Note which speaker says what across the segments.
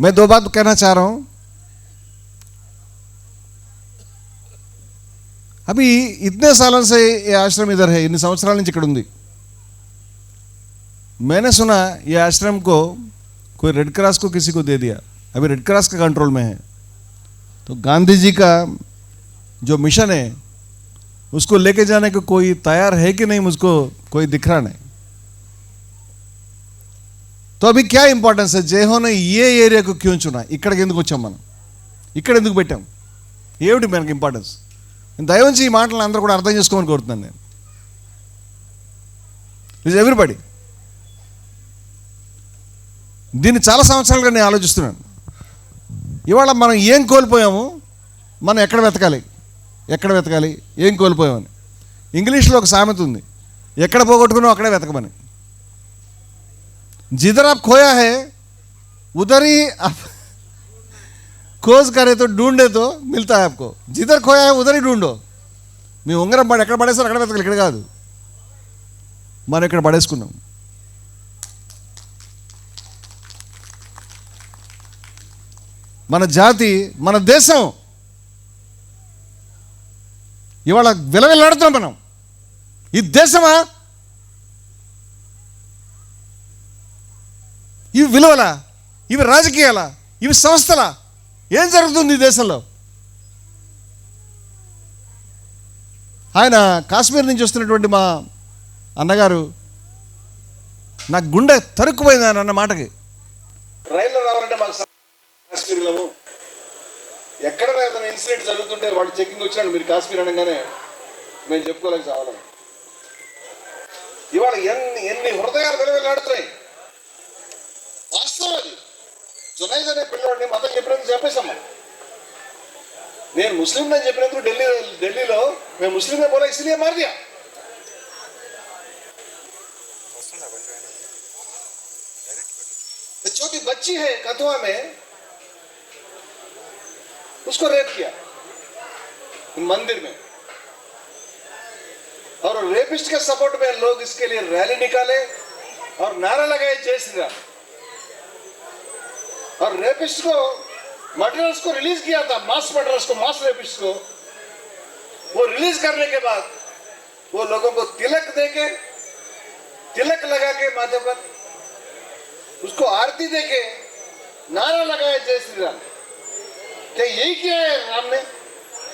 Speaker 1: मैं दो बात कहना चाह रहा हूँ। अभी इतने साल से ये आश्रम इधर है इन संवस ఇక్కడ मैंने सुना ये आश्रम को कोई रेड क्रॉस को किसी को दे दिया। अभी रेड क्रॉस के कंट्रोल में है। तो गांधी जी का जो मिशन है, उसको लेके जाने को कोई तैयार है कि नहीं, मुझको कोई दिख रहा नहीं। तो अभी क्या इंपॉर्टेंस है జయహో ने ये ఏరియా को क्यों चुना ఇక్కడికి ఎందుకు వచ్చాం మనం ఇక్కడ ఎందుకు పెట్టాం ఏమిటి మనకి ఇంపార్టెన్స్ దయవంచి ఈ మాటలను అందరూ కూడా అర్థం చేసుకోమని కోరుతున్నాను నేను ఇస్ ఎవ్రీబడి దీన్ని చాలా సంవత్సరాలుగా నేను ఆలోచిస్తున్నాను ఇవాళ మనం ఏం కోల్పోయాము మనం ఎక్కడ వెతకాలి ఎక్కడ వెతకాలి ఏం కోల్పోయామని ఇంగ్లీష్లో ఒక సామెత ఉంది ఎక్కడ పోగొట్టుకున్నావు అక్కడే వెతకమని जिधर आप खोया है उधर ही आप खोज करे तो ढूंढे तो मिलता है आपको जिधर खोया है उधर ही ढूंढो మీ ఉంగరం పడి ఎక్కడ పడేస్తారు అక్కడ వెతకాలి ఇక్కడ కాదు మనం ఇక్కడ పడేసుకున్నాం మన జాతి మన దేశం ఇవాళ విలవిల్లాడుతున్నాం మనం ఈ దేశమా ఇవి విలువల? ఇవి రాజకీయాలా? ఇవి సంస్థలా? ఏం జరుగుతుంది ఈ దేశంలో? ఆయన కాశ్మీర్ నుంచి వస్తున్నటువంటి మా అన్నగారు నా గుండె తరుక్కుపోయింది ఆయన అన్న మాటకి. రైల్లో రావాలంటే మాకు కాశ్మీర్లో ఎక్కడ ఏదైనా ఇన్సిడెంట్ జరుగుతుంటే వాళ్ళు చెక్కింగ్ వచ్చినాడు మీరు కాశ్మీర్ అనగానే మేము చెప్పుకోలేక చావడం. ఇవాళ ఎన్ని ఎన్ని హృదయాలు వెలువెల్లాడుతున్నాయి వాస్తవం అది జునైద్ అనే పిల్లవాడిని మతం చెప్పినందుకు చంపేశాం నేను ముస్లిం అని చెప్పినందుకు ఢిల్లీ ఢిల్లీలో మేము ముస్లిమే బోలా ఇసిలియే మార్ దియా एक छोटी बच्ची है कथुआ में उसको रेप किया मंदिर में और रेपिस्ट के सपोर्ट में लोग इसके लिए रैली निकाले और नारा लगाए जय श्री राम और रेपिस्ट को मर्डरर्स को रिलीज किया था मास मर्डरर्स को मास रेपिस्ट को वो रिलीज करने के बाद वो लोगों को तिलक देके तिलक लगा के माथे पर उसको आरती देके नारा लगाया जय श्री राम क्या यही किया है राम ने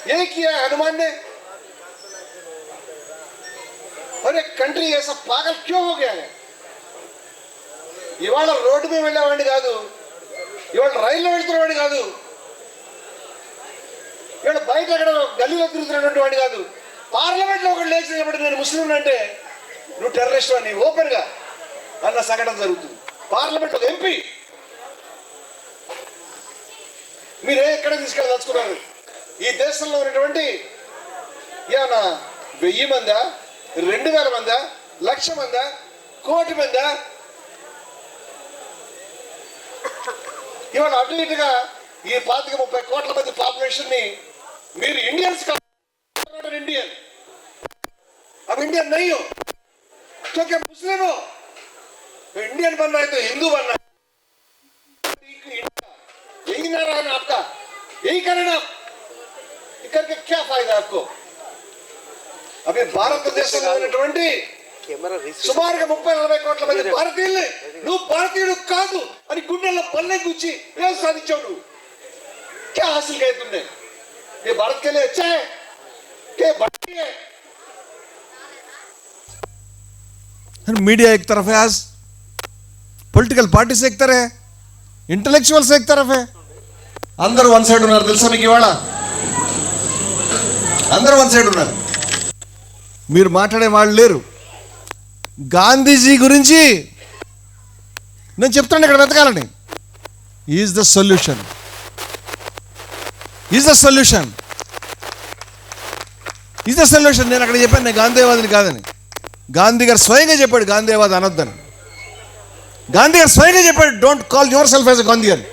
Speaker 1: यही किया है हनुमान ने और एक कंट्री ऐसा पागल क्यों हो गया है ఇవాళ రోడ్డు మీద వెళ్ళేవాడిని కాదు ఇవాళ రైల్లో వెళ్తున్నవాడిని కాదు. ఇవాళ బయట ఎక్కడ గల్లీలో తిరుగుతున్నటువంటి వాడిని కాదు. పార్లమెంట్లో ఒకటి లేచి నేను ముస్లిం అంటే నువ్వు టెర్రరిస్ట్ అని ఓపెన్గా అన్న సంఘటన జరుగుతుంది. పార్లమెంట్ ఒక ఎంపీ. మీరే ఎక్కడ తీసుకెళ్ళదలుచుకున్నారు? ఈ దేశంలో ఉన్నటువంటి ఏమన్నా వెయ్యి మందా రెండు వేల మందా లక్ష మందా కోటి మందా ఇవాళ అటు ఇటుగా ఈ పాతిక ముప్పై కోట్ల మంది పాపులేషన్ ని మీరు ఇండియన్స్ ఇండియన్ अब इंडियन नहीं हो तो क्या मुस्लिम हो तो इंडियन बनना है तो हिंदू बनना है यही नारा है ना आपका यही करें ना आप ये करके क्या फायदा आपको अभी భారతదేశంలో ఉన్నటువంటి
Speaker 2: కెమెరా రిసీవ్
Speaker 1: సుమారుగా ముప్పై నలభై కోట్ల మంది భారతీయుల్ని నువ్వు భారతీయుడు కాదు అని గుండెల్లో పల్లె గుచ్చి ఏం సాధించావు నువ్వు क्या हासिल किया तुमने ये भारत के लिए अच्छा है क्या बढ़िया है मीडिया एक तरफ है आज పొలిటికల్ పార్టీస్ एक तरह है ఇంటలెక్చువల్స్ एक तरफ है అందరూ వన్ సైడ్ ఉన్నారు తెలుసా మీకు ఇవాళ అందరూ వన్ సైడ్ ఉన్నారు మీరు మాట్లాడే వాళ్ళు లేరు గాంధీజీ గురించి నేను చెప్తాను ఇక్కడ వెతకాలని. Is the solution is the solution is the solution నేను అక్కడ చెప్పాను నేను గాంధీవాదిని కాదని. గాంధీ గారు స్వయంగా చెప్పాడు గాంధీవాది అనొద్దని. గాంధీ గారు స్వయంగా చెప్పాడు don't call yourself as a Gandhian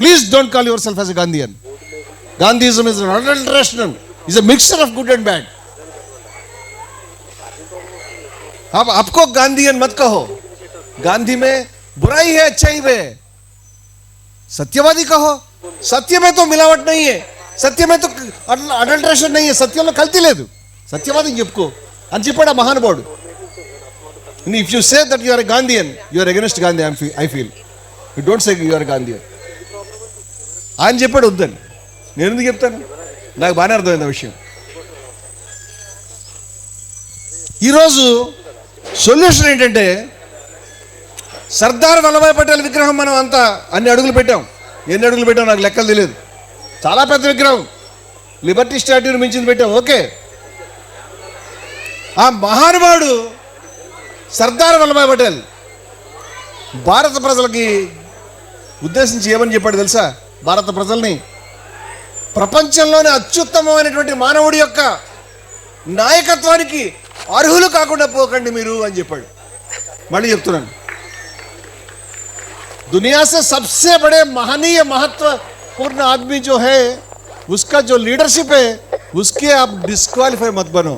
Speaker 1: please don't call yourself as Gandhi Gandhian Gandhism is not is a mixture of good and bad आप आपको गांधीयन मत कहो गांधी में बुराई है अच्छाई में सत्यवादी कहो सत्य में तो मिलावट नहीं है సత్య में तो అడల్ట్రేషన్ नहीं है సత్యంలో కల్తీ లేదు సత్యవాదం చెప్పుకో అని చెప్పాడు ఆ మహానుభావుడు if you say that you are Gandhian you are against Gandhi I feel you don't say you are Gandhian ఆయన చెప్పాడు వద్దని నేను ఎందుకు చెప్తాను నాకు బాగానే అర్థమైంది ఆ విషయం ఈరోజు సొల్యూషన్ ఏంటంటే సర్దార్ వల్లభాయ్ పటేల్ విగ్రహం మనం అంతా అన్ని అడుగులు పెట్టాం. ఎన్ని అడుగులు పెట్టాం నాకు లెక్కలు తెలియదు. చాలా పెద్ద విగ్రహం. లిబర్టీ స్టాట్యూని మించింది పెట్టాం. ఓకే. ఆ మహానుభావుడు సర్దార్ వల్లభాయ్ పటేల్ భారత ప్రజలకి ఉద్దేశించి ఏమని చెప్పాడు తెలుసా? భారత ప్రజల్ని ప్రపంచంలోనే అత్యుత్తమమైనటువంటి మానవుడి యొక్క నాయకత్వానికి అర్హులు కాకుండా పోకండి మీరు అని చెప్పాడు మళ్ళీ చెప్తున్నాను दुनिया से सबसे बड़े महनीय महत्वपूर्ण आदमी जो है उसका जो लीडरशिप है उसके आप डिस्क्वालीफाई मत बनो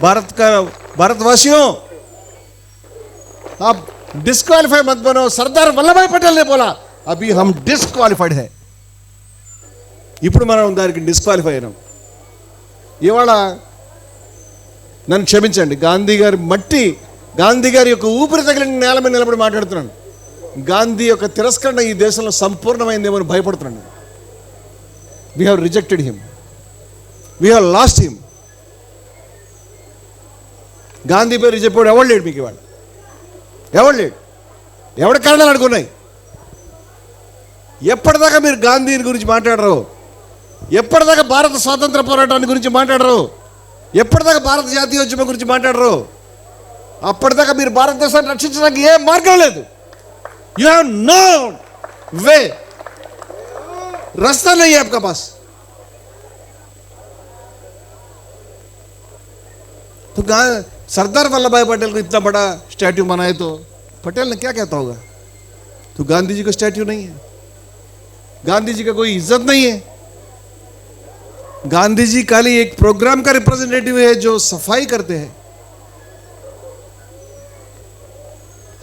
Speaker 1: भारत का भारतवासियों आप डिस्क्वालीफाई मत बनो सरदार वल्लभ भाई पटेल ने बोला अभी हम डिस्क्वालीफाइड है ఇప్పుడు మనం దానికి డిస్క్వాలిఫై అయినాం ఇవాళ నన్ను క్షమించండి. గాంధీ గారి మట్టి గాంధీ గారి యొక్క ఊపిరి తగిలిన నేల మీద నిలబడి మాట్లాడుతున్నాను. గాంధీ యొక్క తిరస్కరణ ఈ దేశంలో సంపూర్ణమైందేమో అని భయపడుతున్నాను we have rejected him we have lost him Gandhi పేరు చెప్పాడు ఎవడు లేడు మీకు ఇవాళ? ఎవడు లేడు? ఎవడి కారణాలు అనుకున్నాయి ఎప్పటిదాకా మీరు గాంధీ గురించి మాట్లాడరు? ఎప్పటిదాకా భారత స్వాతంత్ర పోరాటాన్ని గురించి మాట్లాడరు? ఎప్పటిదాకా భారత జాతీయోద్యమం గురించి మాట్లాడరు అప్పటిదాకా మీరు భారతదేశాన్ని రక్షించడానికి ఏ మార్గం లేదు यू हैव नो वे रास्ता नहीं है आपका पास तो गा सरदार वल्लभ भाई पटेल को इतना बड़ा स्टैट्यू बनाए तो पटेल ने क्या कहता होगा तो गांधी जी का स्टैट्यू नहीं है गांधी जी का कोई इज्जत नहीं है गांधी जी खाली एक प्रोग्राम का रिप्रेजेंटेटिव है जो सफ़ाई करते हैं।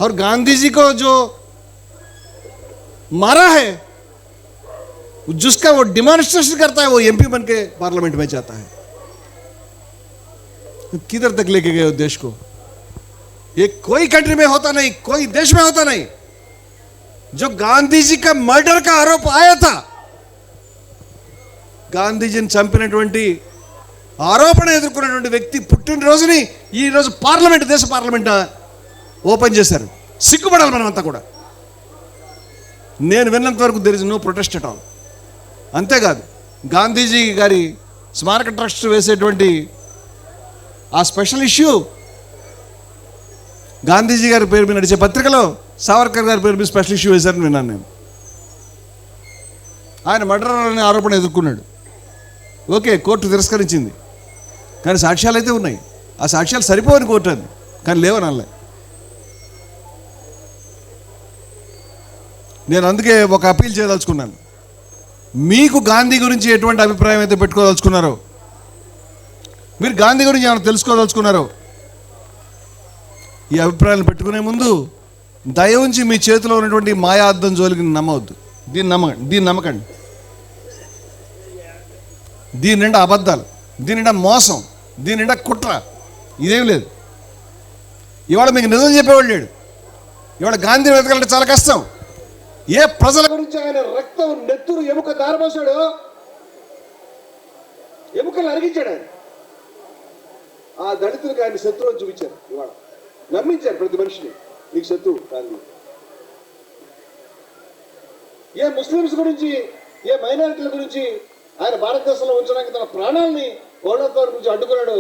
Speaker 1: और गांधी जी को जो मारा है, जिसका वो डिमॉन्स्ट्रेशन करता है, वो एमपी बन के पार्लियामेंट में जाता है। किधर तक लेके गए देश को? ये कोई कंट्री में होता नहीं, कोई देश में होता नहीं। जो गांधी जी का मर्डर का आरोप आया था గాంధీజీని చంపినటువంటి ఆరోపణ ఎదుర్కొన్నటువంటి వ్యక్తి పుట్టినరోజుని ఈరోజు పార్లమెంట్ దేశ పార్లమెంట్ ఓపెన్ చేశారు. సిగ్గుపడాలి మనమంతా కూడా. నేను విన్నంత వరకు there is no protest at all అంతేకాదు గాంధీజీ గారి స్మారక ట్రస్ట్ వేసేటువంటి ఆ స్పెషల్ ఇష్యూ గాంధీజీ గారి పేరు మీద నడిచే పత్రికలో సావర్కర్ గారి పేరు మీద స్పెషల్ ఇష్యూ వేశారని విన్నాను నేను. ఆయన మర్డర్ అనే ఆరోపణ ఎదుర్కొన్నాడు. ఓకే కోర్టు తిరస్కరించింది. కానీ సాక్ష్యాలు అయితే ఉన్నాయి. ఆ సాక్ష్యాలు సరిపోవని కోర్టు అది. కానీ లేవని అనలే. నేను అందుకే ఒక అప్పీల్ చేయదలుచుకున్నాను. మీకు గాంధీ గురించి ఎటువంటి అభిప్రాయం అయితే పెట్టుకోదలుచుకున్నారో మీరు గాంధీ గురించి ఏమైనా తెలుసుకోదలుచుకున్నారో ఈ అభిప్రాయాలు పెట్టుకునే ముందు దయ ఉంచి మీ చేతిలో ఉన్నటువంటి మాయా అర్థం జోలికి నమ్మవద్దు. దీన్ని నమ్మ దీన్ని నమ్మకండి. దీని నిండా అబద్ధాలు దీని నిండా మోసం దీని నిండా కుట్ర. ఇదేం లేదు. ఇవాళ మీకు నిజం చెప్పేవాడు లేడు. ఇవాళ గాంధీ వెతకాలంటే చాలా కష్టం. ఏ ప్రజల గురించి ఆయన రక్తం నెత్తురు ఎముక దారపోసాడు ఎముకలు అరిగించాడు ఆయన. ఆ దళితులకు ఆయన శత్రువు చూపించారు ఇవాళ. నమ్మించారు ప్రతి మనిషిని. నీకు శత్రువు గాంధీ ఏ ముస్లిమ్స్ గురించి ఏ మైనారిటీల గురించి ఆయన భారతదేశంలో ఉంచడానికి తన ప్రాణాలని గౌరవత్వాల నుంచి అడ్డుకున్నాడు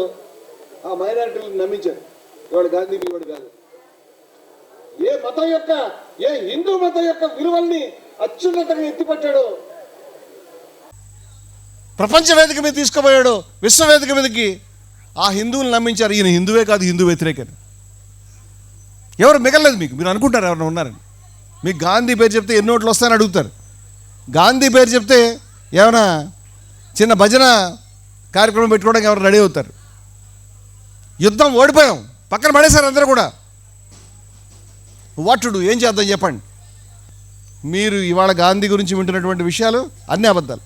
Speaker 1: ఆ మైనారిటీలను నమ్మించారు ఇవాడు గాంధీ ఇవాడు కాదు. ఏ మతం యొక్క ఏ హిందూ మతం యొక్క విలువల్ని అత్యున్నతంగా ఎత్తిపట్టాడు. ప్రపంచ వేదిక మీద తీసుకుపోయాడు విశ్వవేదిక మీదకి ఆ హిందువులు నమ్మించారు. ఈయన హిందువే కాదు హిందూ వ్యతిరేకని ఎవరు మిగలలేదు మీకు? మీరు అనుకుంటారు ఎవరైనా ఉన్నారని. మీకు గాంధీ పేరు చెప్తే ఎన్నోట్లు వస్తాయని అడుగుతారు. గాంధీ పేరు చెప్తే ఏమైనా చిన్న భజన కార్యక్రమం పెట్టుకోవడానికి ఎవరు రెడీ అవుతారు? యుద్ధం ఓడిపోయాం. పక్కన పడేశారు అందరూ కూడా. వాట్ టు డూ ఏం చేద్దాం చెప్పండి. మీరు ఇవాళ గాంధీ గురించి వింటున్నటువంటి విషయాలు అన్ని అబద్ధాలు.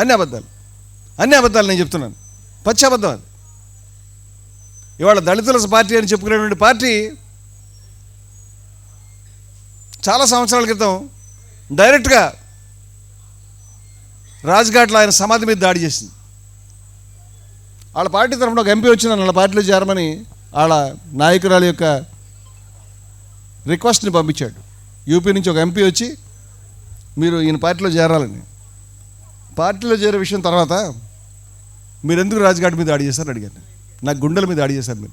Speaker 1: అన్ని అబద్ధాలు. అన్ని అబద్ధాలు నేను చెప్తున్నాను. పచ్చి అబద్ధం అది. ఇవాళ దళితుల పార్టీ అని చెప్పుకునేటువంటి పార్టీ చాలా సంవత్సరాల క్రితం డైరెక్ట్గా రాజ్ఘాట్లో ఆయన సమాధి మీద దాడి చేసింది. వాళ్ళ పార్టీ తరఫున ఒక ఎంపీ వచ్చిందని వాళ్ళ పార్టీలో చేరమని వాళ్ళ నాయకురాలి యొక్క రిక్వెస్ట్ని పంపించాడు. యూపీ నుంచి ఒక ఎంపీ వచ్చి మీరు ఈయన పార్టీలో చేరాలని. పార్టీలో చేరే విషయం తర్వాత మీరు ఎందుకు రాజ్ఘాట్ మీద దాడి చేశారని అడిగాను నా గుండెల మీద దాడి చేశారు మీరు.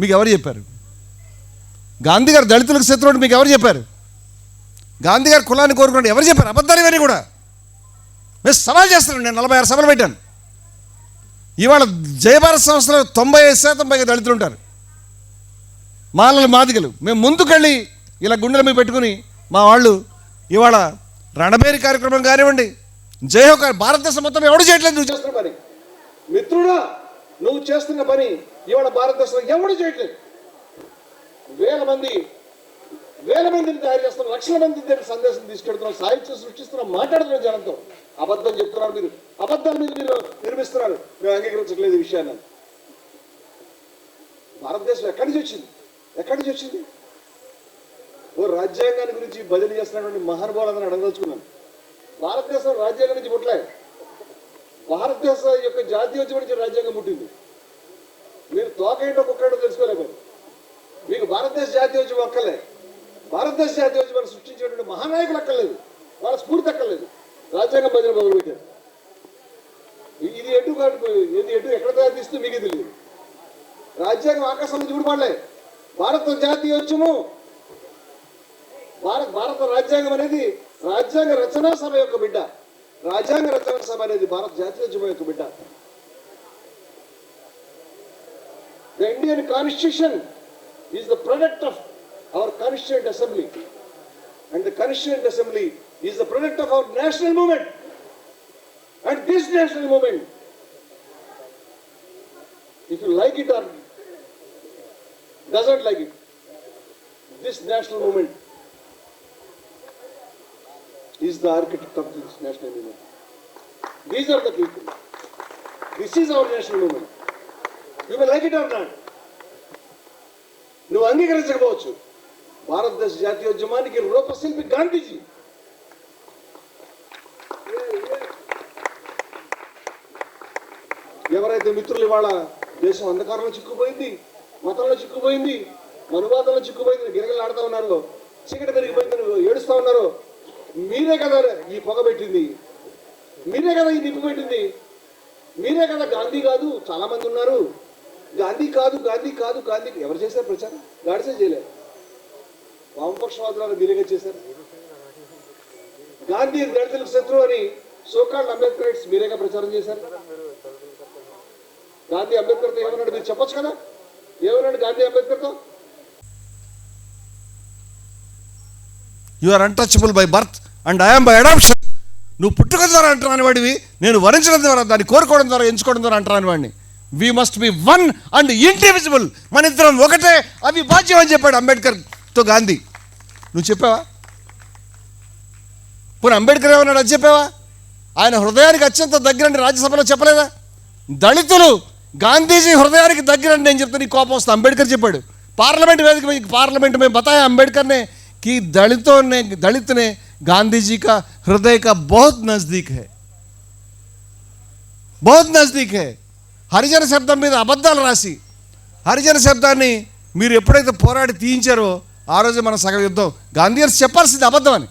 Speaker 1: మీకు ఎవరు చెప్పారు? గాంధీ గారు దళితులకు శత్రువుడు మీకు ఎవరు చెప్పారు? గాంధీ గారు కులాన్ని కోరుకున్నాడు ఎవరు చెప్పారు? అబద్ధాలు ఇవన్నీ కూడా. మేము సవాల్ చేస్తున్నాను నేను నలభై ఆరు సభలు పెట్టాను. ఇవాళ జయభారత్ సంస్థలో తొంభై ఐదు శాతం పైగా దళితులు ఉంటారు. మాలలు మాదిగలు. మేము ముందుకెళ్ళి ఇలా గుండెల మీద పెట్టుకుని మా వాళ్ళు ఇవాళ రణబేరి కార్యక్రమం కానివ్వండి జయహో భారతదేశం మొత్తం ఎవడు చేయట్లేదు నువ్వు
Speaker 3: చేస్తున్న పని? మిత్రుడా నువ్వు చేస్తున్న పని ఇవాళ భారతదేశంలో ఎవడు చేయట్లేదు? వేల మంది వేల మందిని తయారు చేస్తున్నాం లక్షల మంది దగ్గర సందేశం తీసుకెడుతున్నాం సాహిత్యం సృష్టిస్తున్నాం మాట్లాడుతున్నాం జనంతో అబద్ధం చెప్తున్నారు మీరు. అబద్ధాల మీద మీరు నిర్మిస్తున్నారు. మేము అంగీకరించట్లేదు ఈ విషయాన్ని. భారతదేశం ఎక్కడి నుంచి వచ్చింది? ఎక్కడి నుంచి వచ్చింది? ఓ రాజ్యాంగాన్ని గురించి బదిలీ చేస్తున్నటువంటి మహానుభావులందరూ అడగదలుచుకున్నాను. భారతదేశం రాజ్యాంగం నుంచి పుట్టలే. భారతదేశ యొక్క జాతీయోద్యమం నుంచి రాజ్యాంగం పుట్టింది. మీరు తోకేంటో కుక్కేంటో తెలుసుకోలేకపోయారు. మీకు భారతదేశ జాతీయోద్యమం ఒక్కలే. భారతదేశ జాతీయోద్యమాన్ని సృష్టించినటువంటి మహానాయకులు అక్కర్లేదు. వాళ్ళ స్ఫూర్తి అక్కర్లేదు. రాజ్యాంగం భజన మొదలుపెట్టారు. ఇ- ఇది ఎటు ఇది ఎటు ఎక్కడ తయారు తీస్తూ మీకు తెలియదు. రాజ్యాంగం ఆకాశం నుంచి చూడబడలే భారత జాతీయోద్యమం భారత భారత రాజ్యాంగం అనేది రాజ్యాంగ రచనా సభ యొక్క బిడ్డ. రాజ్యాంగ రచనా సభ అనేది భారత జాతీయోద్యమం యొక్క బిడ్డ. The Indian constitution is the product of Our constituent assembly and the constituent assembly is the product of our national movement and this national movement if you like it or doesn't like it. This national movement is the architect of this national movement. These are the people. This is our national movement. You may like it or not. నువ్వు అంగీకరించకపోవచ్చు భారతదేశ జాతీయోద్యమానికి రూపశిల్పి గాంధీజీ. ఎవరైతే మిత్రులు ఇవాళ దేశం అంధకారంలో చిక్కుపోయింది మతంలో చిక్కుపోయింది మనువాదంలో చిక్కుపోయింది గిరగలాడుతూ ఉన్నారో చీకటి పెరిగిపోయింది ఏడుస్తూ ఏడుస్తా మీరే కదా ఈ పొగ పెట్టింది. మీరే కదా ఈ నిప్పు పెట్టింది. మీరే కదా గాంధీ కాదు చాలా మంది ఉన్నారు. గాంధీ కాదు గాంధీ కాదు గాంధీ. ఎవరు చేశారు ప్రచారం? గాడిసే చేయలేదు. వామపక్షవాదులను మీరేగా చేశారు. గాంధీ దళితులకు శత్రువు అని సోకాళ్ళు అంబేద్కర్ మీరేగా ప్రచారం చేశారు? గాంధీ అంబేద్కర్తో ఏమన్నాడు? మీరు చెప్పొచ్చు కదా? ఏమన్నాడు Gandhi అంబేద్కర్తో
Speaker 1: you are untouchable by birth and I'm by adoption నువ్వు పుట్టుక ద్వారా అంటున్నాను వాడివి నేను వరించడం ద్వారా దాన్ని కోరుకోవడం ద్వారా ఎంచుకోవడం ద్వారా అంటున్నాను వాడిని. We must be one and individual మన ఇద్దరం ఒకటే అవి బాధ్యం అని చెప్పాడు అంబేద్కర్తో గాంధీ. నువ్వు చెప్పావా? పోనీ అంబేద్కర్ ఏమన్నాడు అది చెప్పావా? ఆయన హృదయానికి అత్యంత దగ్గరండి రాజ్యసభలో చెప్పలేదా? దళితులు గాంధీజీ హృదయానికి దగ్గరండి నేను చెప్తాను నీ కోపం వస్తా అంబేద్కర్ చెప్పాడు. పార్లమెంట్ వేదిక పార్లమెంట్ మేము బతాయి అంబేద్కర్నే? కి దళితోనే దళితనే గాంధీజీ కా హృదయ కా బహుత్ నజదీక్ హై. బహుత్ నజదీక్ హై. హరిజన శబ్దం మీద అబద్ధాలు రాసి హరిజన శబ్దాన్ని మీరు ఎప్పుడైతే పోరాడి తీయించారో ఆ రోజు మనం సగం యుద్ధం. గాంధీయన్స్ చెప్పాల్సింది అబద్ధం అని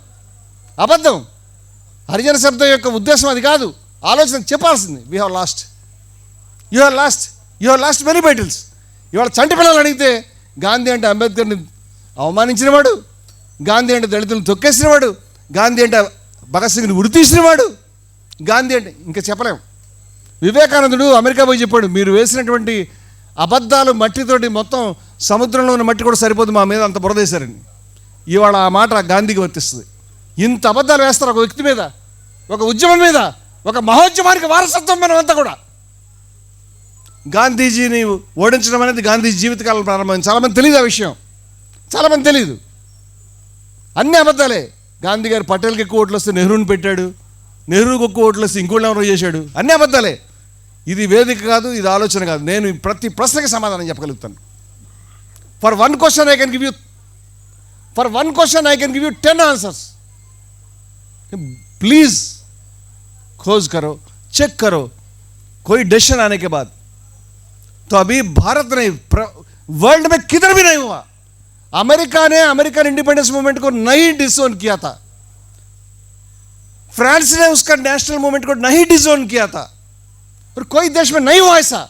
Speaker 1: అబద్ధం. హరిజన శబ్దం యొక్క ఉద్దేశం అది కాదు. ఆలోచన చెప్పాల్సింది. We have lost you have lost you have lost many battles ఇవాళ చంటి పిల్లలు అడిగితే గాంధీ అంటే అంబేద్కర్ని అవమానించినవాడు గాంధీ అంటే దళితులను తొక్కేసినవాడు గాంధీ అంటే భగత్ సింగ్ని ఉడితీసినవాడు గాంధీ అంటే ఇంకా చెప్పలేం. వివేకానందుడు అమెరికా పోయి చెప్పాడు మీరు వేసినటువంటి అబద్ధాలు మట్టితోటి మొత్తం సముద్రంలో ఉన్న మట్టి కూడా సరిపోదు మా మీద అంత బురదేశారని ఇవాళ ఆ మాట గాంధీకి వర్తిస్తుంది. ఇంత అబద్ధాలు వేస్తారు ఒక వ్యక్తి మీద ఒక ఉద్యమం మీద ఒక మహోద్యమానికి వారసత్వం మనం అంతా కూడా. గాంధీజీని ఓడించడం అనేది గాంధీజీ జీవితకాలం ప్రారంభమైంది చాలామంది తెలియదు ఆ విషయం. చాలామంది తెలియదు. అన్ని అబద్ధాలే. గాంధీ గారు పటేల్కి ఎక్కువ ఓట్లు వస్తే నెహ్రూని పెట్టాడు. నెహ్రూకి ఎక్కువ ఓట్లు వస్తే ఇంకోళ్ళు ఎవరో చేశాడు. అన్ని అబద్ధాలే. ఇది వేదిక కాదు ఇది ఆలోచన కాదు నేను ప్రతి ప్రశ్నకి సమాధానం చెప్పగలుగుతాను for one question I can give you for one question I can give you ten answers please खोज करो चेक करो कोई डिसीजन आने के बाद तो अभी भारत नहीं वर्ल्ड में किधर भी नहीं हुआ अमेरिका ने अमेरिकन इंडिपेंडेंस मूवमेंट को नहीं डिसोन किया था फ्रांस ने उसका नेशनल मूवमेंट को नहीं डिसोन किया था और कोई देश में नहीं हुआ ऐसा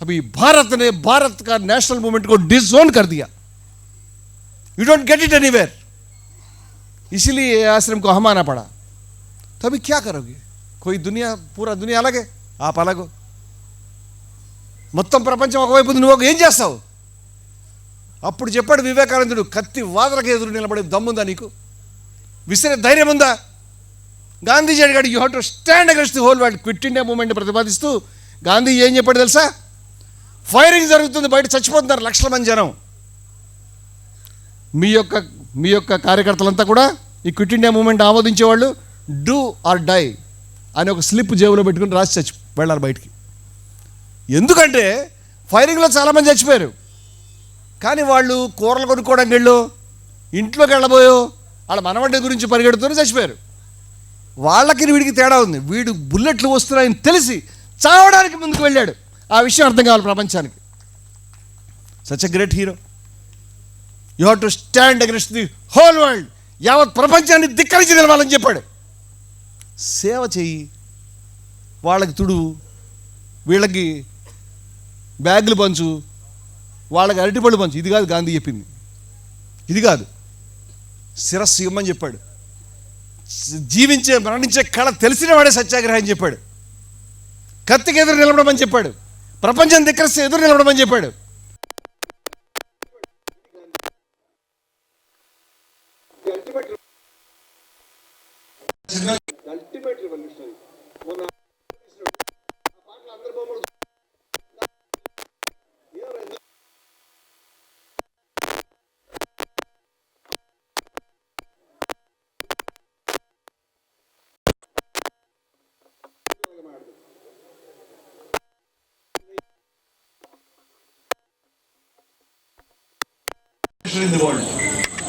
Speaker 1: अभी भारत ने भारत का नेशनल मूवमेंट को डिसोन कर दिया you don't get it anywhere इसीलिए ये आश्रम को हम आना पड़ा तो अभी क्या करोगे कोई दुनिया पूरा दुनिया अलग है आप अलग हो మొత్తం ప్రపంచం ఒకవైపు ఉంది, నువ్వు ఒక ఏం చేస్తావు అప్పుడు చెప్పాడు వివేకానందుడు కత్తి వాదలకు ఎదురు నిలబడే దమ్ముందా నీకు విసిరే ధైర్యం ఉందా గాంధీజీ అడిగాడు you have to stand against the whole world quit India movement ప్రతిపాదిస్తూ. Gandhi ఏం చెప్పాడు తెలుసా? ఫైరింగ్ జరుగుతుంది బయట చచ్చిపోతున్నారు లక్షల మంది జనం. మీ యొక్క మీ యొక్క కార్యకర్తలంతా కూడా ఈ క్విట్ ఇండియా మూమెంట్ ఆమోదించేవాళ్ళు డూ ఆర్ డై అని ఒక స్లిప్ జేబులో పెట్టుకుని రాసి చచ్చి వెళ్ళారు బయటికి. ఎందుకంటే ఫైరింగ్లో చాలామంది చచ్చిపోయారు. కానీ వాళ్ళు కూరలు కొనుక్కోవడానికి వెళ్ళు ఇంట్లోకి వెళ్ళబోయో వాళ్ళ మనవడి గురించి పరిగెడుతూనే చచ్చిపోయారు. వాళ్ళకి వీడికి తేడా ఉంది. వీడు బుల్లెట్లు వస్తున్నాయని తెలిసి చావడానికి ముందుకు వెళ్ళాడు. ఆ విషయం అర్థం కావాలి ప్రపంచానికి. Such a great hero you have to stand against the whole world యావత్ ప్రపంచాన్ని ధిక్కరించి నిలవాలని చెప్పాడు. సేవ చెయ్యి వాళ్ళకి తుడువు వీళ్ళకి బ్యాగులు పంచు. వాళ్ళకి అరటిపళ్ళు పంచు. ఇది కాదు గాంధీ చెప్పింది. ఇది కాదు. శిరస్సు ఇవ్వమని చెప్పాడు. జీవించే మరణించే కళ తెలిసిన వాడే సత్యాగ్రహం చెప్పాడు. కత్తికి ఎదురు నిలబడమని చెప్పాడు. ప్రపంచం ధిక్కరిస్తే ఎదురు నిలబడమని చెప్పాడు.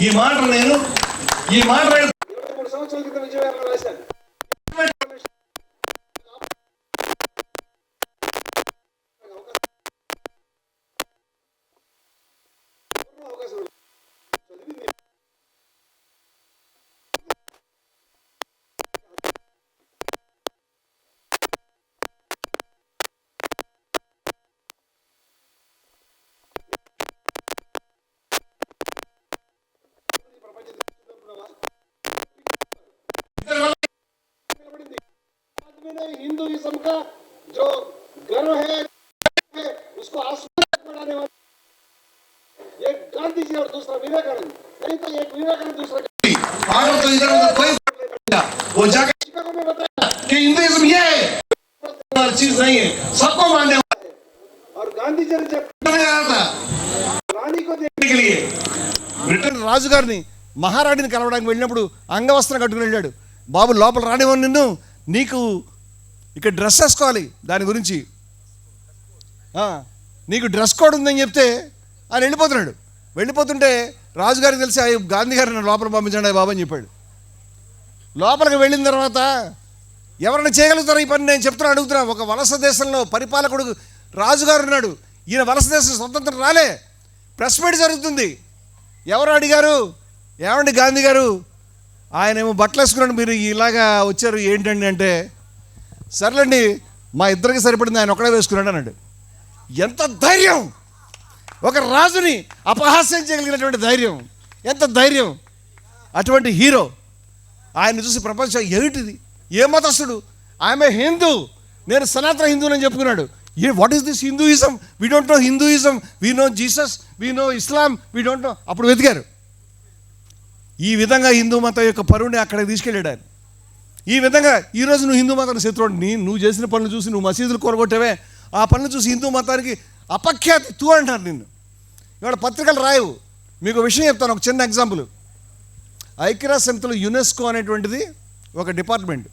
Speaker 1: ఈ మాట నేను ఈ మాట
Speaker 3: का जो गर्व है है, उसको आसमान तक बढ़ाने वाले एक गांधी जी और दूसरा विवेकानंद नहीं तो एक विवेकानंद दूसरा
Speaker 1: भारत तो इधर उधर कोई फर्क नहीं पड़ेगा। वो जाकर
Speaker 3: शिकागो में बताया
Speaker 1: कि हिंदुइज्म ये है हर चीज नहीं है सबको मानने वाला
Speaker 3: और गांधी जी ने जब
Speaker 1: नहीं आया था
Speaker 3: रानी को देख
Speaker 1: के लिए బ్రిటన్ రాజుగారిని మహారాణిని కలవడానికి వెళ్ళినప్పుడు అంగవస్త్రం కట్టుకుని వెళ్ళాడు బాబు లోపల రానివ్వను నిన్ను నీకు ఇక్కడ డ్రెస్ వేసుకోవాలి దాని గురించి. నీకు డ్రెస్ కోడ్ ఉందని చెప్తే ఆయన వెళ్ళిపోతున్నాడు. వెళ్ళిపోతుంటే రాజుగారికి తెలిసి "అయ్య, గాంధీ గారిని నన్ను లోపల పంపించండి అయ్య బాబు అని చెప్పాడు. లోపలికి వెళ్ళిన తర్వాత ఎవరైనా చేయగలుగుతారు ఈ పని? నేను చెప్తున్నా అడుగుతున్నా. ఒక వలస దేశంలో పరిపాలకుడు రాజుగారు ఉన్నాడు. ఈయన వలస దేశం స్వతంత్రం రాలే. ప్రెస్ మీట్ జరుగుతుంది. ఎవరు అడిగారు? ఏమండి గాంధీ గారు? ఆయన ఏమో బట్టలు వేసుకున్నాడు. మీరు ఇలాగా వచ్చారు ఏంటండి అంటే సర్లేండి మా ఇద్దరికి సరిపడింది ఆయన ఒకడే వేసుకున్నాడు అన్నాడు. ఎంత ధైర్యం! ఒక రాజుని అపహాస్యం చేయగలిగినటువంటి ధైర్యం. ఎంత ధైర్యం! అటువంటి హీరో ఆయన చూసి ప్రపంచం ఏమిటిది? ఏ మతస్థుడు? ఆమె హిందూ. నేను సనాతన హిందువుని చెప్పుకున్నాడు. A what is this Hinduism we don't know Hinduism we know Jesus we know Islam we don't know అప్పుడు వెతికారు. ఈ విధంగా హిందూ మతం యొక్క పరువుని అక్కడికి తీసుకెళ్ళాడు ఆయన. ఈ విధంగా ఈరోజు నువ్వు హిందూ మతానికి శత్రువుడు నీ నువ్వు చేసిన పనులు చూసి నువ్వు మసీదులు కొరగొట్టావే. ఆ పనులు చూసి హిందూ మతానికి అపఖ్యాతి తూ అంటారు నిన్ను. ఇవాళ పత్రికలు రాయవు. మీకు విషయం చెప్తాను ఒక చిన్న ఎగ్జాంపుల్ ఐక్యరాజ్య సమితిలో యునెస్కో అనేటువంటిది ఒక డిపార్ట్మెంట్.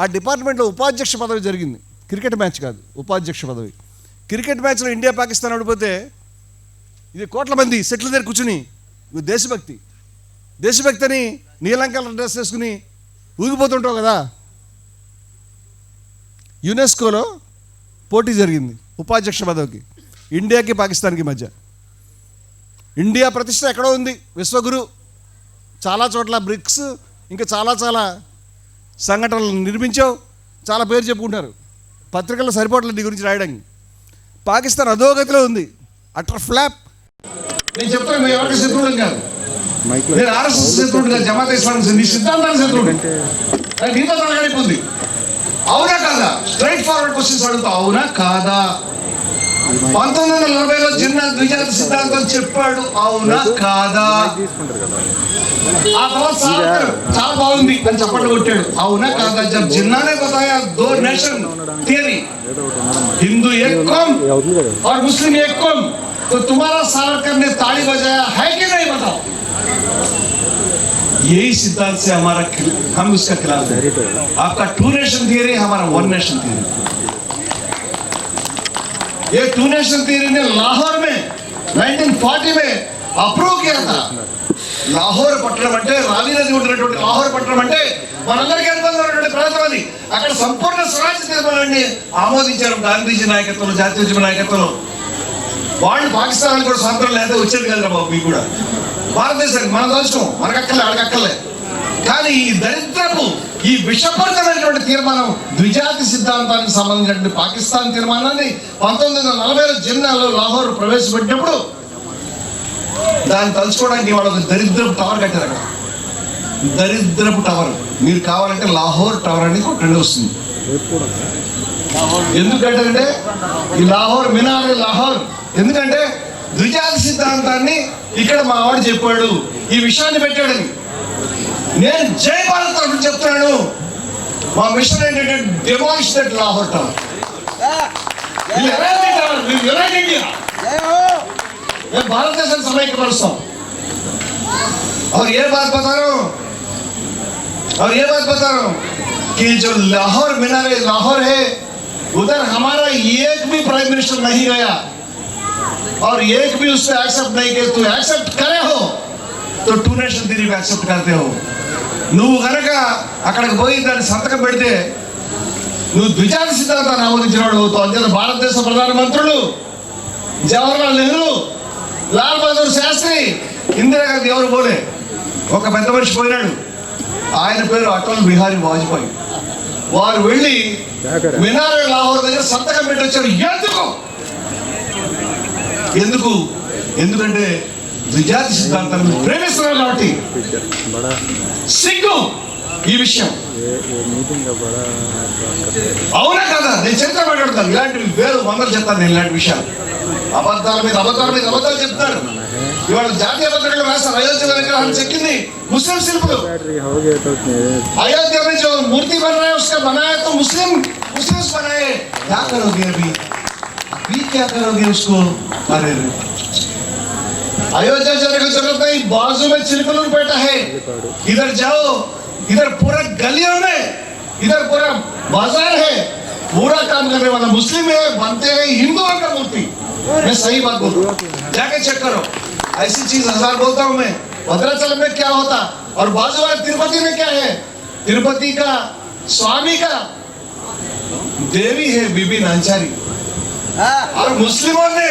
Speaker 1: ఆ డిపార్ట్మెంట్లో ఉపాధ్యక్ష పదవి జరిగింది. క్రికెట్ మ్యాచ్ కాదు ఉపాధ్యక్ష పదవి. క్రికెట్ మ్యాచ్లో ఇండియా పాకిస్తాన్ ఆడిపోతే ఇది కోట్ల మంది సెట్ల దగ్గర కూర్చుని దేశభక్తి. దేశభక్తి అని నీలంకల డ్రెస్ వేసుకుని ఊగిపోతుంటావు కదా. యునెస్కోలో పోటీ జరిగింది ఉపాధ్యక్ష పదవికి ఇండియాకి పాకిస్తాన్కి మధ్య. ఇండియా ప్రతిష్ట ఎక్కడో ఉంది విశ్వగురు. చాలా చోట్ల బ్రిక్స్ ఇంకా చాలా చాలా సంఘటనలు నిర్మించావు. చాలా పేరు చెప్పుకుంటారు. పత్రికల్లో సరిపోవట్లేదు నీ గురించి రాయడానికి. పాకిస్తాన్ అధోగతిలో ఉంది. Utter flop. నేను చెప్తాను మీ ఎవరికి శత్రువులు కాదు. నేను ఆర్ఎస్ఎస్ శత్రువుడు కాదు జమాత్ ఇస్లాం నీ సిద్ధాంతానికి శత్రువుడు అది నీతో తలగడిపోతుంది అవునా కాదా? స్ట్రైట్ ఫార్వర్డ్ క్వశ్చన్స్ అడుగుతా. అవునా కాదా? పంతొమ్మిది వందల నలభైలో జిన్నా ద్విజాతి సిద్ధాంతం చెప్పాడు అవునా కాదా ఆ తర్వాత సావర్కర్ చాలా బాగుంది అని చప్పట్లు కొట్టాడు అవునా కాదా జబ్ జిన్నానే బతాయా దో నేషన్ థియరీ हिंदू एक कौम और मुस्लिम एक कौम तो तुम्हारा सावरकर ने ताली बजाया है कि नहीं बताओ यही सिद्धांत से हमारा खिल- हम उसका खिलाफ है आपका टू नेशन थियरी हमारा वन नेशन थियरी ये टू नेशन थियरी ने लाहौर में 1940 में अप्रूव किया था లాహోర్ పట్టణం అంటే రావి నది ఉంటున్నటువంటి లాహోర్ పట్టణం అంటే మనందరికీ అనుబంధం ఉన్నటువంటి ప్రాంతం అది అక్కడ సంపూర్ణ స్వరాజ్య తీర్మానాన్ని ఆమోదించారు గాంధీజీ నాయకత్వంలో జాతీయోద్యమ నాయకత్వంలో వాళ్ళు పాకిస్తాన్ కూడా స్వాతంత్రం లేదా వచ్చేది కదరా బాబు మీకు కూడా భారతదేశానికి మనం దోచుకోం మనకక్కర్లే అడగక్కర్లే కానీ ఈ దరిద్రపు ఈ విషపూరితమైనటువంటి తీర్మానం ద్విజాతి సిద్ధాంతానికి సంబంధించినటువంటి పాకిస్తాన్ తీర్మానాన్ని పంతొమ్మిది వందల నలభైలో జిన్నాలో లాహోర్ ప్రవేశపెట్టినప్పుడు దాన్ని తలుచుకోవడానికి వాళ్ళు ఒక దరిద్రపు టవర్ కట్టారు అక్కడ. దరిద్రపు టవర్. మీరు కావాలంటే లాహోర్ టవర్ అని కొట్టండి వస్తుంది. ఎందుకంటే ఈ లాహోర్ మినార్ లాహోర్. ఎందుకంటే ద్విజాతి సిద్ధాంతాన్ని ఇక్కడ మా వాడు చెప్పాడు. ఈ విషయాన్ని పెట్టాడని. నేను జై భారత్ తరఫున చెప్తున్నాను మా మిషన్ ఏంటంటే demolish that Lahore tower unite India ये भारत देश समय के परसों और ये बात बता रहा हूं और ये बात बता रहा हूं कि जो लाहौर मीनार लाहौर है उधर हमारा एक भी प्राइम मिनिस्टर नहीं गया और एक भी उससे एक्सेप्ट नहीं किया तू एक्सेप्ट करे हो तो टू नेशन థియరీ యాక్సెప్ట్ करते हो నువ్వు కనుక అక్కడికి పోయి దాన్ని సంతకం పెడితే నువ్వు ద్విజాతి సిద్ధాంతాన్ని ఆమోదించినాడు అవుతావు. అంతే భారతదేశ ప్రధానమంత్రులు జవహర్లాల్ నెహ్రూ లాల్ బహదూర్ శాస్త్రి ఇందిరాగాంధీ ఎవరు పోలే. ఒక పెద్ద మనిషి పోయినాడు. ఆయన పేరు అటల్ బిహారీ వాజ్పేయి. వారు వెళ్ళి మినార్ లాహోర్ దగ్గర సంతకం పెట్టి వచ్చారు ఎందుకు? ఎందుకు? ఎందుకంటే ద్విజాతి సిద్ధాంతాన్ని ప్రేమిస్తున్నారు కాబట్టి
Speaker 4: बड़ा
Speaker 1: సిగ్గు ఈ విషయం
Speaker 4: ये ये मीटिंग का बड़ा
Speaker 1: అవునా కదా నేను చరిత్ర మాట్లాడతాను ఇలాంటివి వేరు వందలు చెప్తాను నేను ఇలాంటి విషయాలు అబద్ధాల మీద అబద్ధాల మీద అబద్ధాలు చెప్తారు ఇవాళ జాతీయ పత్రికలు రాస్తారు అయోధ్య విగ్రహం చెక్కింది ముస్లిం శిల్పులు
Speaker 4: बैटरी हो गए तो ये-
Speaker 1: अयोध्या में जो मूर्ति बन रहा है उसका बनाया तो मुस्लिम मुस्लिम्स बनाए क्या करोगे अभी अभी क्या करोगे उसको अरे रे। अयोध्या जाने की ज़रूरत नहीं बाजू में चिलकुलूर बैठा है। इधर जाओ इधर पूरा गलियों में इधर पूरा बाज़ार है। पूरा काम करने वाला मुस्लिम है बनते हैं हिंदुओं का मूर्ति। मैं सही बात बोल जाके चेक करो। ऐसी चीज़ हज़ार बोलता हूँ मैं। भद्राचल में क्या होता? और बाजू वाले तिरुपति में क्या है? तिरुपति का स्वामी का देवी है बीबी नांचारी। और मुस्लिमों ने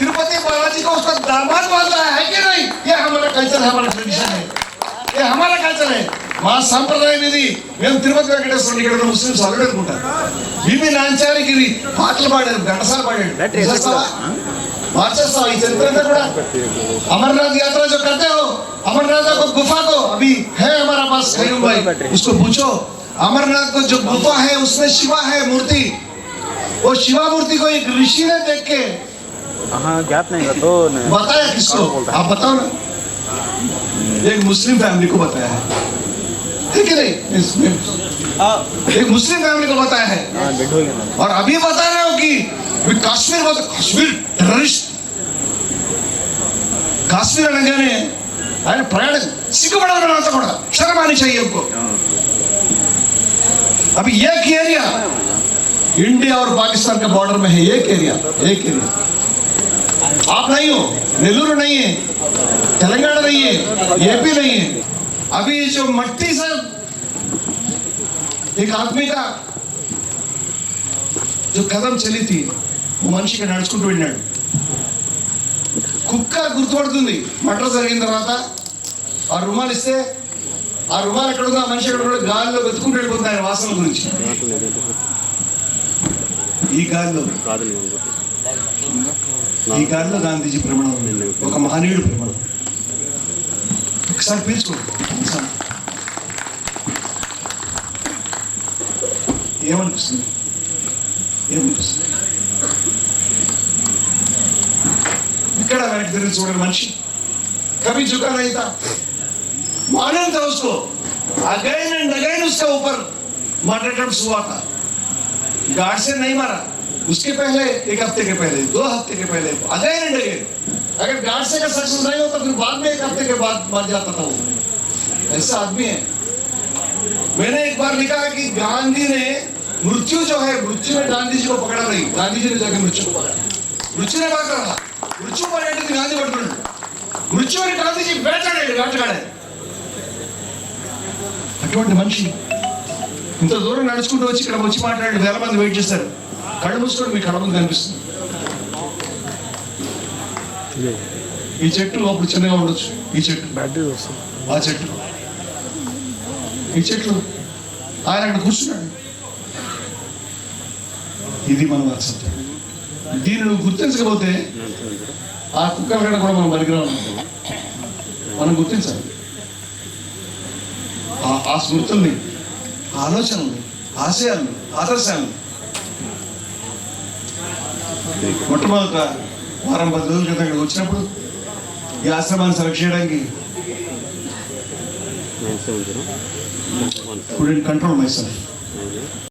Speaker 1: तिरुपति बालाजी को उसका दामाद बांधा है, है कि नहीं ये हमारा कल्चर है हमारा ट्रेडिशन है ये हमारा कल्चर है మా సంప్రదాయం ఇది మేము తిరుపతి వెంకటేశ్వర ఇక్కడ ఉన్న ముస్లిమ్స్ అల్లుడు అనుకుంటారు బీబీ నాంచారికి ఇది పాటలు పాడారు గంటసాలు పాడాడు చేస్తావా? మార్చేస్తావా ఈ చరిత్ర అంతా కూడా अमरनाथ यात्रा जो करते हो अमरनाथ को गुफा को अभी है हमारा पास खैरू भाई उसको पूछो अमरनाथ को जो गुफा है उसमें शिवा है मूर्ति वो शिवा मूर्ति को एक ऋषि ने देख के
Speaker 4: हाँ ज्ञात नहीं था तो ने-
Speaker 1: बताया किसको आप बताओ ना एक मुस्लिम फैमिली को बताया है ठीक है नहीं इसमें एक मुस्लिम फैमिली को बताया है
Speaker 4: हाँ डेड हो गया ना
Speaker 1: और अभी बता रहे हो कि अभी काश्मीर बोलते काश्मीर टेररिस्ट కాశ్మీర్ అనగానే ఆయన ప్రయాణం సిగ్గుపడాలి అంతా కూడా శరమాని చెయ్యకు अभी एक एरिया इंडिया और पाकिस्तान के बॉर्डर में है एक एरिया एक एरिया आप नहीं हो नेल्लूर नहीं है तेलंगाना नहीं है एपी नहीं है अभी जो मट्टी से एक आदमी का जो कदम चली थी वो మనిషికి నడుచుకుంటూ వెళ్ళాడు కుక్క గుర్తుపడుతుంది మటర్ జరిగిన తర్వాత ఆ రుమాలు ఇస్తే ఆ రుమాలు ఎక్కడ ఉందో ఆ మనిషి ఎక్కడ ఉన్నాడో గాలిలో వెతుకుంటూ వెళ్ళిపోతుంది ఆయన వాసన గురించి ఈ గాలిలో ఈ గాలిలో గాంధీజీ ప్రమాణం ఉంది. ఒక మహనీయుడు ప్రమాణం ఒకసారి పీల్చుకోండి ఒకసారి. ఏమనిపిస్తుంది ఏమనిపిస్తుంది ఇక్కడ వెనక్కి తిరిగి చూడండి మనిషి कभी झुका नहीं था मालूम था उसको अगेन एंड अगेन उसके ऊपर मर्डर अटेम्प्ट हुआ था गार्ड से नहीं मारा उसके पहले एक हफ्ते के पहले दो हफ्ते के पहले अगेन एंड अगेन अगर गार्ड से का सक्सेस नहीं होता फिर बाद में एक हफ्ते के बाद मर जाता था वो ऐसा आदमी है मैंने एक बार लिखा है कि गांधी ने मृत्यु जो है मृत्यु ने गांधी जी को पकड़ा नहीं गांधी जी ने जाके मृत्यु को पकड़ा मृत्यु ने बात रहा मृत्यु पर गांधी पकड़ మృత్యువుని గాంధీజీ వేటాడాడు వేటగాడాడు అటువంటి మనిషి ఇంత దూరం నడుచుకుంటూ వచ్చి ఇక్కడ వచ్చి మాట్లాడి వేల మంది వెయిట్ చేస్తారు కళ్ళు మూసుకొని మీ కళ్ళ ముందు కనిపిస్తుంది. ఈ చెట్టు అప్పుడు చిన్నగా ఉండొచ్చు. ఈ చెట్టు.
Speaker 4: బ్యాటరీ వస్తుంది
Speaker 1: ఆ చెట్టు. ఈ చెట్లు ఆయన అక్కడ కూర్చున్నాడు. ఇది మన వారసత్వం దీన్ని నువ్వు గుర్తించకపోతే ఆ కుక్కల కడ కూడా మనం పనికిరాం మనం గుర్తించాలి. ఆ- స్మృతుల్ని ఆ ఆలోచనల్ని ఆశయాలను ఆదర్శాలని మొట్టమొదట వారం పది రోజుల క్రితం ఇక్కడికి వచ్చినప్పుడు ఈ ఆశ్రమాన్ని సెలెక్ట్ చేయడానికి myself.
Speaker 5: మీ